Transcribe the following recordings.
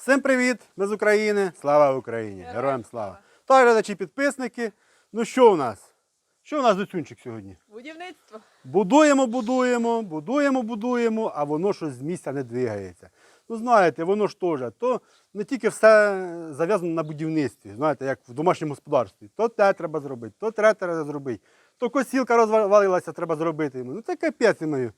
Всім привіт! Ми з України. Слава Україні! Героям слава! Так, глядачі, підписники. Ну що у нас? Що у нас Доцюнчик сьогодні? Будівництво. Будуємо, будуємо, будуємо, будуємо, а воно щось з місця не двигається. Ну, знаєте, воно ж теж, то не тільки все зав'язано на будівництві, знаєте, як в домашньому господарстві. То те треба зробити, то те треба зробити, то косілка розвалилася, треба зробити. Ну це капець мою.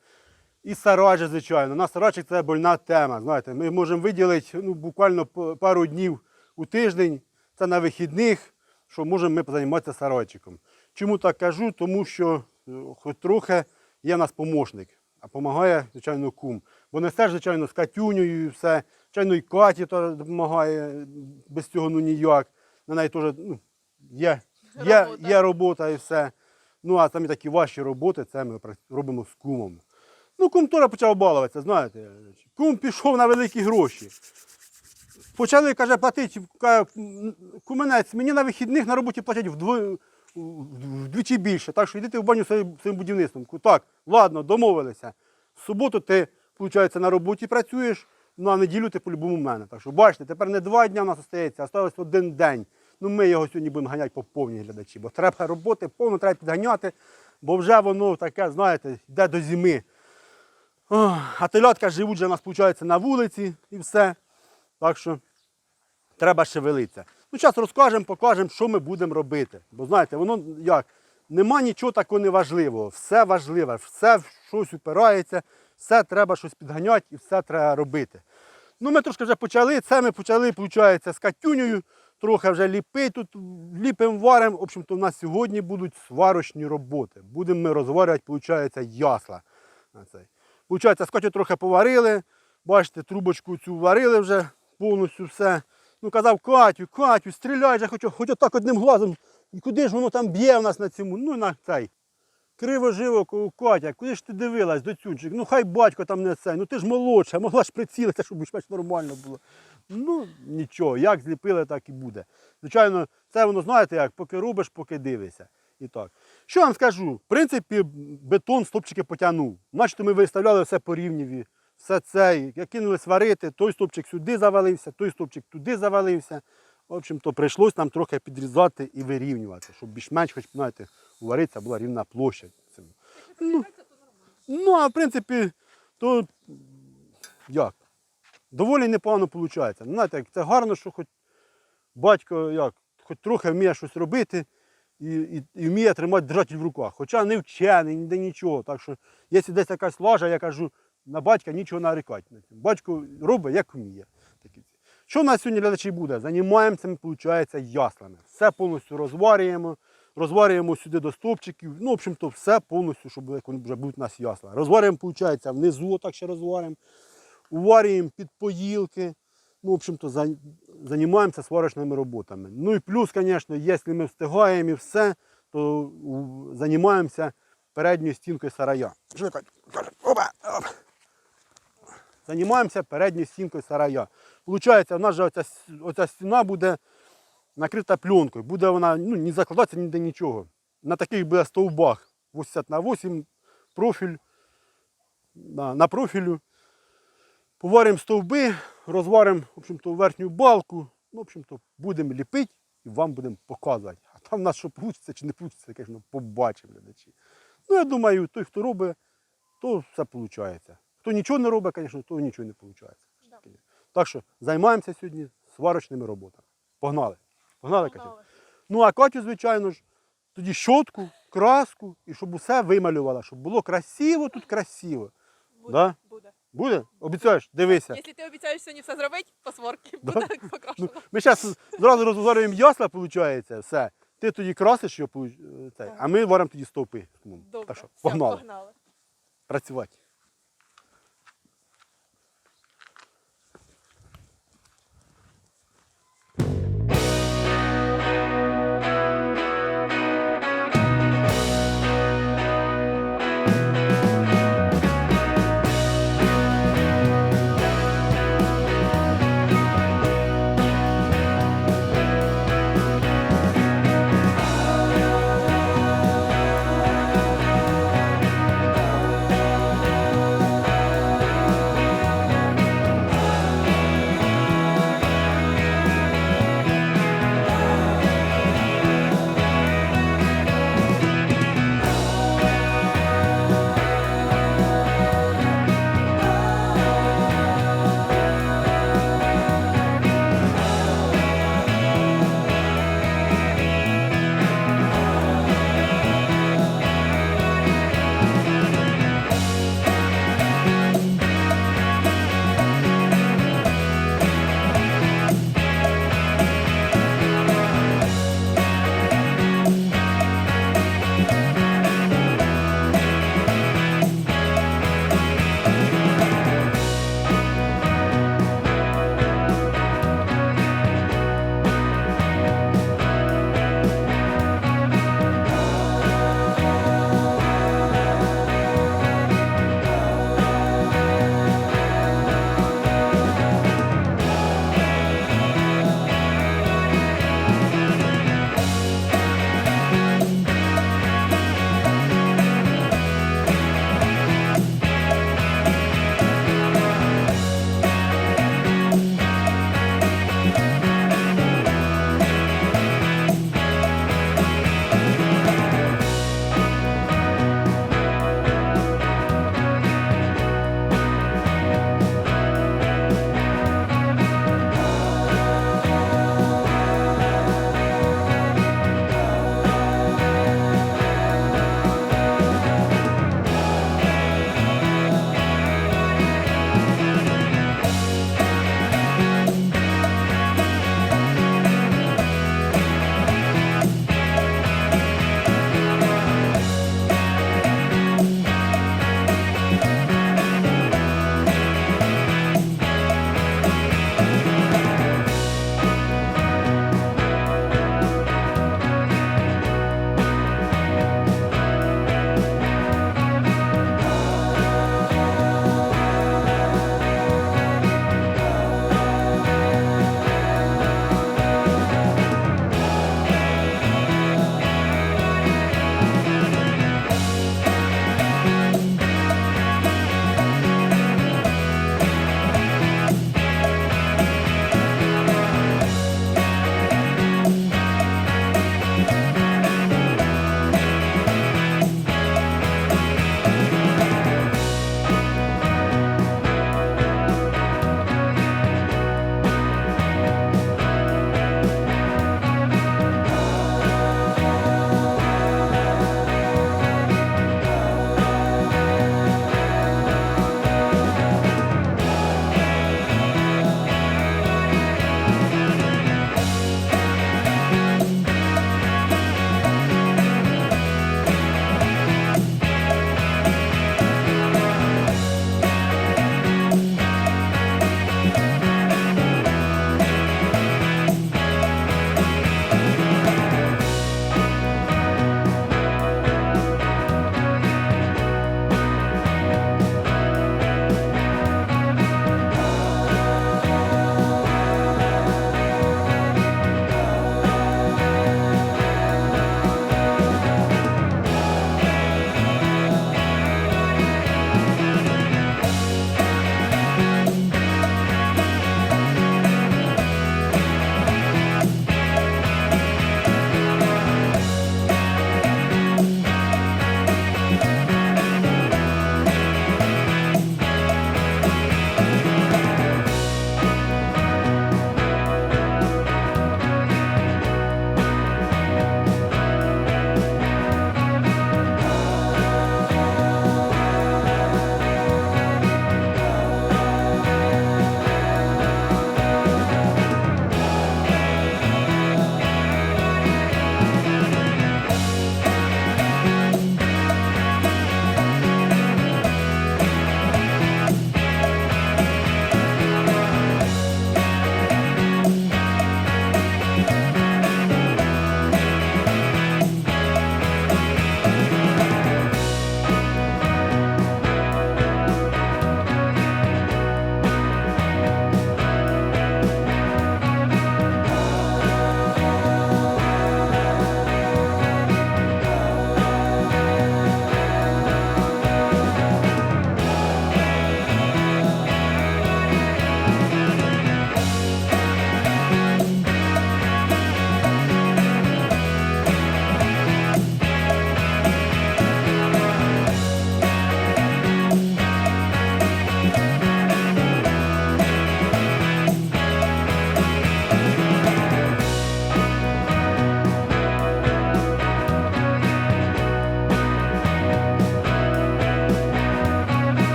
І сараджі, звичайно. На сараджик це больна тема. Знаєте, ми можемо виділити ну, буквально пару днів у тиждень, це на вихідних, що можемо ми займатися сарайчиком. Чому так кажу? Тому що е, хоч трохи є в нас помощник, а допомагає, звичайно, кум. Бо несе, ж, звичайно, з Катюнею і все. Звичайно, і Каті теж допомагає, без цього ну ніяк. На неї теж ну, є, є, є робота і все. Ну, а самі такі важчі роботи, це ми робимо з кумом. Ну, кум теж почав балуватися, знаєте. Кум пішов на великі гроші. Почали, каже, платити, куменець, мені на вихідних на роботі платять вдвічі більше, так що йдите в баню своїм, будівництвом. Так, ладно, домовилися. В суботу ти, виходить, на роботі працюєш, ну а неділю ти по-любому в мене. Так що бачите, тепер не два дні у нас остається, а осталось один день. Ну ми його сьогодні будемо ганяти по повній глядачі, бо треба роботи, повно треба підганяти, бо вже воно таке, знаєте, йде до зими. А телятка живуть вже у нас, виходить, на вулиці і все. Так що треба шевелитися. Ну, зараз розкажемо, покажемо, що ми будемо робити. Бо знаєте, воно як, нема нічого такого неважливого. Все важливе, все в щось упирається, все треба щось підганяти і все треба робити. Ну, ми трошки вже почали. Це ми почали, виходить, з Катюнею, трохи вже ліпити тут, ліпимо, варимо. В общем-то, у нас сьогодні будуть сварочні роботи. Будемо ми розварювати, виходить, ясла. на цей. Получається, з трохи поварили. Бачите, трубочку цю варили вже повністю все. Ну казав, Катю, Катю, стріляй же, хоч, хоч отак одним глазом. І куди ж воно там б'є в нас на цьому? Ну на цей. Криво живо, Катя, куди ж ти дивилась, доцюнчик? Ну хай батько там не це. Ну ти ж молодша, могла ж прицілитися, щоб більш-менш нормально було. Ну, нічого, як зліпили, так і буде. Звичайно, це воно, знаєте, як, поки робиш, поки дивишся. І так. Що вам скажу? В принципі, бетон стопчики потягнув. Значить, ми виставляли все по рівневі, все це. Як кинули сварити, той стопчик сюди завалився, той стопчик туди завалився. В общем-то, прийшлось нам трохи підрізати і вирівнювати, щоб більш-менш, хоч, знаєте, у вариця була рівна площа. Ну, ну, а в принципі, то як? Доволі непогано виходить. Знаєте, це гарно, що хоч батько як, хоч трохи вміє щось робити і, і, і вміє тримати держатель в руках. Хоча не вчений, ніде нічого. Так що, якщо десь якась лажа, я кажу, на батька нічого нарікати. Батько робить, як вміє. Що у нас сьогодні глядачі буде? Займаємося, виходить, яслами. Все повністю розварюємо, розварюємо сюди до стовпчиків. Ну, в общем-то, все повністю, щоб вже будуть у нас ясла. Розварюємо, виходить, внизу, отак ще розварюємо. Уварюємо під поїлки. Ну, в общем-то, за- займаємося сварочними роботами. Ну і плюс, звісно, якщо ми встигаємо і все, то займаємося передньою стінкою сарая. Опа, оп. Займаємося передньою стінкою сарая. Получається, у нас же оця, оця стіна буде накрита пленкою. Буде вона ну, не закладатися ніде нічого. На таких буде стовбах 80 на 8 профіль на, на профілю. Поваримо стовби, розваримо в общем-то, верхню балку. Ну, в общем-то, будемо ліпити і вам будемо показувати. А там в нас що вийде чи не вийде, звісно, побачимо глядачі. Ну, я думаю, той, хто робить, то все виходить. Хто нічого не робить, звісно, то нічого не виходить. Так що займаємося сьогодні сварочними роботами. Погнали. Погнали, Катя. Ну, а Катю, звичайно ж, тоді щотку, краску, і щоб усе вималювала, щоб було красиво тут красиво. Да? Буде. Обіцяєш? Дивися. Якщо ти обіцяєш сьогодні все зробити, по сварки, Да? буде Ну, покрашено. ми зараз зразу розварюємо ясла, виходить, все. Ти тоді красиш його, а ми варимо тоді стовпи. Добре. Так що, Все, погнали. погнали. Працювати.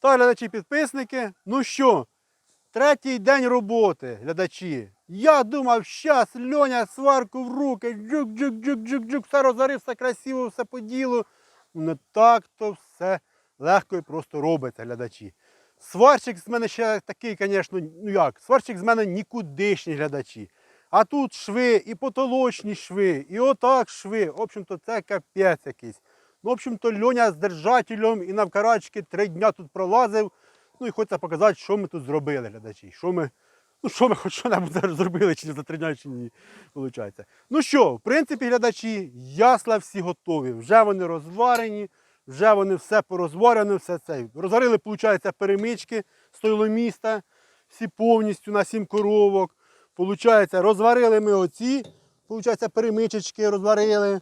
Та глядачі підписники. Ну що, третій день роботи, глядачі. Я думав, щас Льоня сварку в руки, джук-джук-джук-джук-джук, все розорив, все красиво, все по ділу. Не так то все легко і просто робиться, глядачі. Сварщик з мене ще такий, звісно, ну як, сварщик з мене нікудишні глядачі. А тут шви, і потолочні шви, і отак шви. В общем-то, це капець якийсь. Ну, в общем-то, Льоня з держателем і навкарачки три дня тут пролазив. Ну і хочеться показати, що ми тут зробили, глядачі. Що ми, ну, що ми хоч що-небудь зробили, чи за три дня, чи ні. Виходить. Ну що, в принципі, глядачі, ясла всі готові. Вже вони розварені, вже вони все порозварені, все це. Розварили, виходить, перемички стойломіста, всі повністю на сім коровок. Получається, розварили ми оці, получається, перемичечки розварили.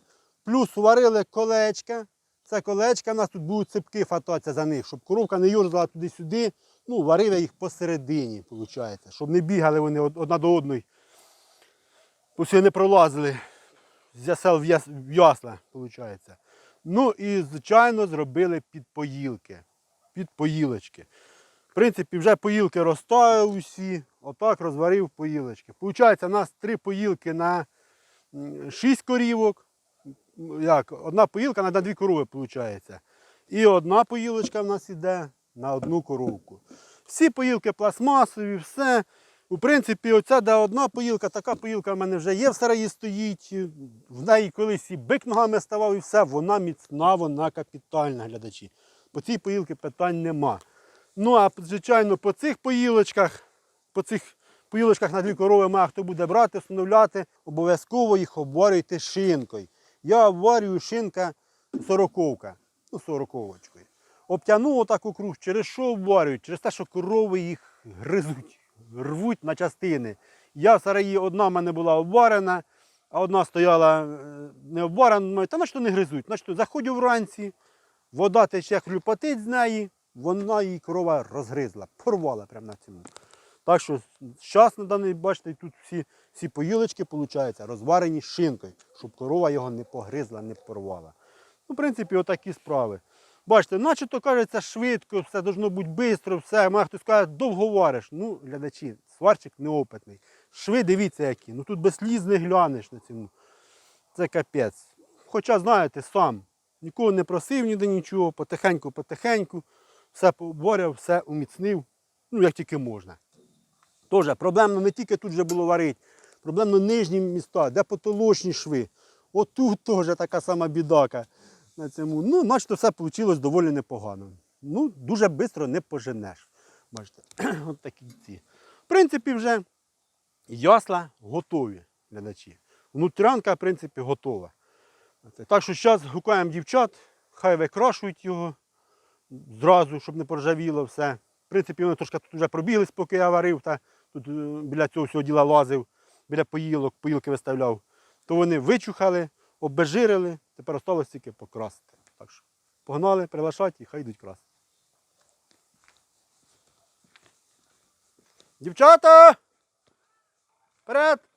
Плюс варили колечка. Це колечка, у нас тут будуть ципки фататися за них, щоб коровка не юрзала туди-сюди. Ну, варили їх посередині, виходить, щоб не бігали вони одна до одної. Пусть не пролазили з ясел в яс- в ясла, виходить. Ну і, звичайно, зробили підпоїлки. Підпоїлочки. В принципі, вже поїлки розставив усі, отак розварив поїлочки. Получається, у нас три поїлки на 6 корівок. Як? Одна поїлка на дві корови, виходить. І одна поїлочка в нас йде на одну коровку. Всі поїлки пластмасові, все. У принципі, оця де одна поїлка, така поїлка в мене вже є в сараї стоїть. В неї колись і бик ногами ставав, і все, вона міцна, вона капітальна, глядачі. По цій поїлки питань нема. Ну, а звичайно, по цих поїлочках, по цих поїлочках на дві корови має хто буде брати, встановляти, обов'язково їх обварюйте шинкою. Я обварюю шинка сороковка, ну, сороковочкою. Обтягнув отак у круг, через що обварюють? Через те, що корови їх гризуть, рвуть на частини. Я в сараї одна в мене була обварена, а одна стояла е, не обварена. Та на що не гризуть? Значить, заходжу вранці, вода тече хлюпотить з неї, вона її корова розгризла, порвала прямо на цьому. Так що зараз на даний, бачите, тут всі, всі поїлочки, виходить, розварені шинкою, щоб корова його не погризла, не порвала. Ну, в принципі, отакі справи. Бачите, начебто кажеться швидко, все должно бути швидко, все. Має хтось каже, довго вариш. Ну, глядачі, сварчик неопитний. Шви, дивіться які. Ну тут без сліз не глянеш на цьому. Це капець. Хоча, знаєте, сам нікого не просив ніде нічого, потихеньку, потихеньку, все пообваряв, все уміцнив, ну як тільки можна. Тоже проблемно не тільки тут вже було варити, проблемно нижні міста, де потолочні шви. Отут теж така сама бідака. На цьому. Ну, начебто все вийшло доволі непогано. Ну, дуже швидко не поженеш. Бачите, от такі ці. В принципі, вже ясла готові, глядачі. Внутрянка, в принципі, готова. Так що зараз гукаємо дівчат, хай викрашують його зразу, щоб не поржавіло все. В принципі, вони трошки тут вже пробіглись, поки я варив, та тут е, біля цього всього діла лазив, біля поїлок, поїлки виставляв. То вони вичухали, обезжирили, тепер осталось тільки покрасити. Так що погнали, прилашать і хай йдуть красти. Дівчата! Вперед!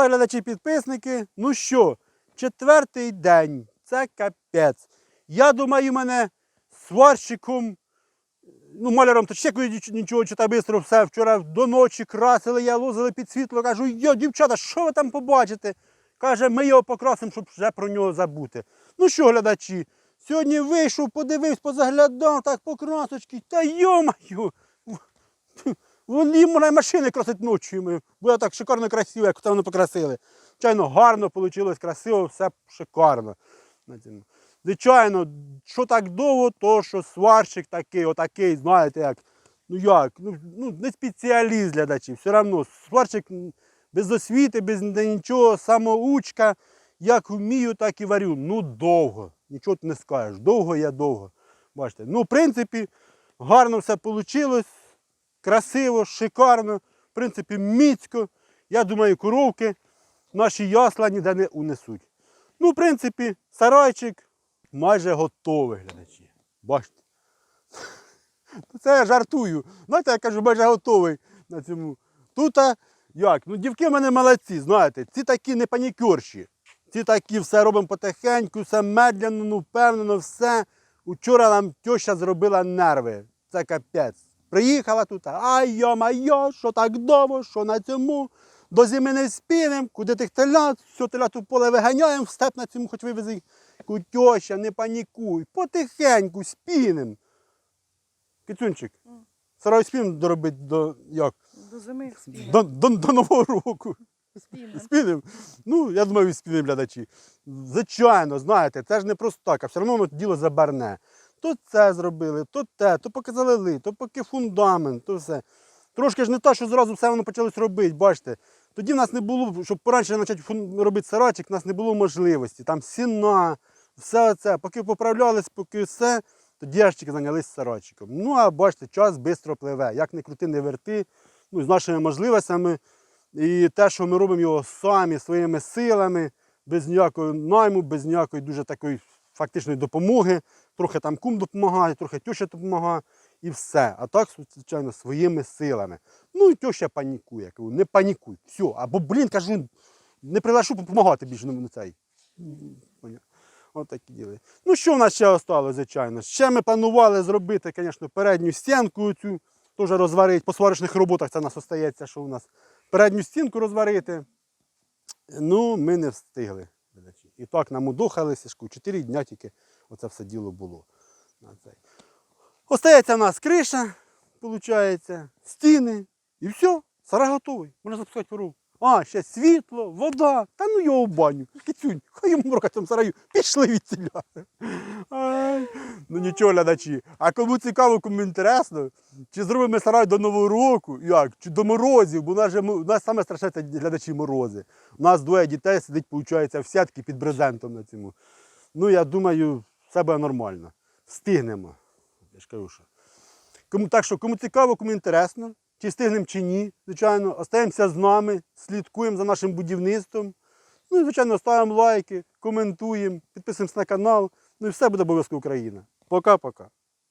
Та глядачі підписники. Ну що, четвертий день. Це капець. Я думаю, мене сварщиком, ну, маляром то ще нічого, чи та бистро все. Вчора до ночі красили, я лозили під світло, кажу, йо, дівчата, що ви там побачите? Каже, ми його покрасимо, щоб вже про нього забути. Ну що, глядачі, сьогодні вийшов, подивився, позаглядав, так по красочки, та йо-маю, вони мене машини красить ночі. Було так шикарно красиво, як це вони покрасили. Звичайно, гарно вийшло, красиво, все шикарно. Звичайно, що так довго, то що сварщик такий, отакий, знаєте, як. Ну як, ну, ну не спеціаліст глядачі, все одно. Сварщик без освіти, без нічого, самоучка. Як вмію, так і варю. Ну довго. Нічого ти не скажеш. Довго я довго. Бачите. Ну, в принципі, гарно все вийшло. Красиво, шикарно. В принципі, міцько. Я думаю, коровки наші ясла ніде не унесуть. Ну, в принципі, сарайчик майже готовий, глядачі. Бачите. Ну, Це я жартую. Знаєте, я кажу, майже готовий на цьому. Тут як? Ну, дівки в мене молодці, знаєте, ці такі не панікерші. Ці такі все робимо потихеньку, все медляно, ну, впевнено, все. Учора нам теща зробила нерви. Це капець. Приїхала тут, ай йо-майо, що так довго, що на цьому. До зими не спінем, куди тих телят, все телят у поле виганяємо, в степ на цьому хоч вивези. Кутьоща, не панікуй, потихеньку спінем. Кицюнчик, сарай спін доробити до як? До зими спінем. До, до, до Нового року. спінем. Спінем. Ну, я думаю, спінем глядачі. Звичайно, знаєте, це ж не просто так, а все одно воно діло забарне. То це зробили, то те, то поки залили, то поки фундамент, то все. Трошки ж не те, що зразу все воно почалось робити, бачите. Тоді в нас не було, щоб поранше почати робити сарайчик, у нас не було можливості. Там сіна, все це. Поки поправлялись, поки все, тоді аж зайнялися сарайчиком. Ну, а бачите, час швидко пливе. Як не крути, не верти. Ну, з нашими можливостями. І те, що ми робимо його самі, своїми силами, без ніякого найму, без ніякої дуже такої фактичної допомоги. Трохи там кум допомагає, трохи теща допомагає і все. А так, звичайно, своїми силами. Ну і теща панікує. Кажу, не панікуй. Все. Або, блін, кажу, не приглашу допомагати більше на цей. От такі діли. Ну, що в нас ще осталось, звичайно? Ще ми планували зробити, звісно, передню стінку цю, теж розварити. По сварочних роботах це у нас остається, що у нас передню стінку розварити. Ну, ми не встигли. І так нам удохалися, шку, 4 дня тільки оце все діло було. Остається в нас криша, виходить, стіни і все, сарай готовий. Можна запускати корову. А, ще світло, вода, та ну його в баню. Кицюнь, хай йому морока цьому сараю, пішли від ціля. Ну нічого, глядачі. А кому цікаво, кому інтересно, чи зробимо сарай до Нового року, як, чи до морозів, бо у нас, же, у нас саме страшне глядачі морози. У нас двоє дітей сидить, виходить, в сітки під брезентом на цьому. Ну, я думаю, все буде нормально. Стигнемо. Я ж кажу, що. Кому, так що, кому цікаво, кому інтересно, чи встигнемо, чи ні, звичайно, остаємося з нами, слідкуємо за нашим будівництвом. Ну і, звичайно, ставимо лайки, коментуємо, підписуємося на канал. Ну і все буде обов'язково Україна. Пока-пока.